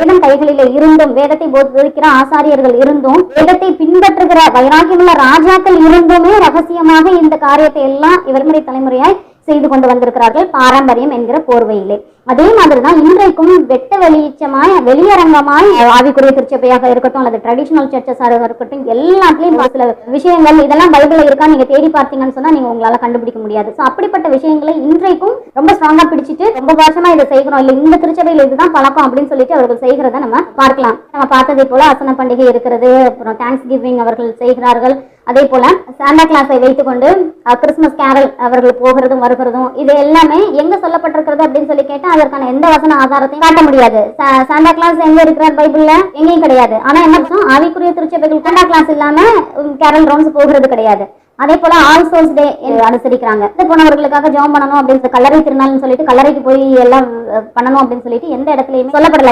வேதம் கைகளிலே இருந்தும் வேதத்தை போதிக்கிற ஆசாரியர்கள் இருந்தும் வேதத்தை பின்பற்றுகிற வைராக்கியமுள்ள ராஜாக்கள் இருந்துமே ரகசியமாக இந்த காரியத்தை எல்லாம் இவர்முறை தலைமுறையாய் செய்து கொண்டு வந்திருக்கிறார்கள். பாரம்பரியம் என்கிற போர்வையிலே. அதே மாதிரிதான் இன்றைக்கும் வெட்ட வெளிச்சமாய் வெளியரங்கமாய் ஆவிக்குரிய திருச்சபையாக இருக்கட்டும் அல்லது ட்ரெடிஷனல் சர்ச்சஸாக இருக்கட்டும் எல்லாத்துலயும் சில விஷயங்கள் இதெல்லாம் பைபிள்ல இருக்கா? நீங்க தேடி பார்த்தீங்கன்னு சொன்னா நீங்க உங்களால கண்டுபிடிக்க முடியாது. ஸோ அப்படிப்பட்ட விஷயங்களை இன்றைக்கும் ரொம்ப ஸ்ட்ராங்கா பிடிச்சிட்டு ரொம்ப வருஷமா இதை செய்கிறோம். இல்லை இந்த திருச்சபையில இதுதான் பழக்கம் அப்படின்னு சொல்லிட்டு அவர்கள் செய்கிறத நம்ம பார்க்கலாம். நம்ம பார்த்ததை போல அசன பண்டிகை இருக்கிறது அப்புறம் தேங்க்ஸ் கிவிங் அவர்கள் செய்கிறார்கள். அதே போல சாண்டா கிளாஸை வைத்துக்கொண்டு கிறிஸ்துமஸ் கிறிஸ்மஸ் கேரல் அவர்கள் போகிறதும் வருகிறதும் இது எல்லாமே எங்க சொல்லப்பட்டிருக்கிறது அப்படின்னு சொல்லி கேட்டா அதற்கான எந்த வசன ஆதாரத்தையும் காட்ட முடியாது. சாண்டா கிளாஸ் எங்க இருக்கிறார் பைபிள்ல? எங்கேயும் கிடையாது. ஆனா என்ன பண்ணும் ஆவிக்குரிய திருச்சபைகள் சாண்டா கிளாஸ் இல்லாம கேரல் ரவுண்ட்ஸ் போகிறது கிடையாது. அதே போல ஆல் சோல்ஸ் டே அனுசரிக்கிறாங்க. இது போனவர்களுக்காக ஜெபம் பண்ணணும் அப்படின்னு கல்லறை திருநாள்னு சொல்லிட்டு கல்லறைக்கு போய் எல்லாம் பண்ணணும் அப்படின்னு சொல்லிட்டு எந்த இடத்துலயுமே சொல்லப்படல.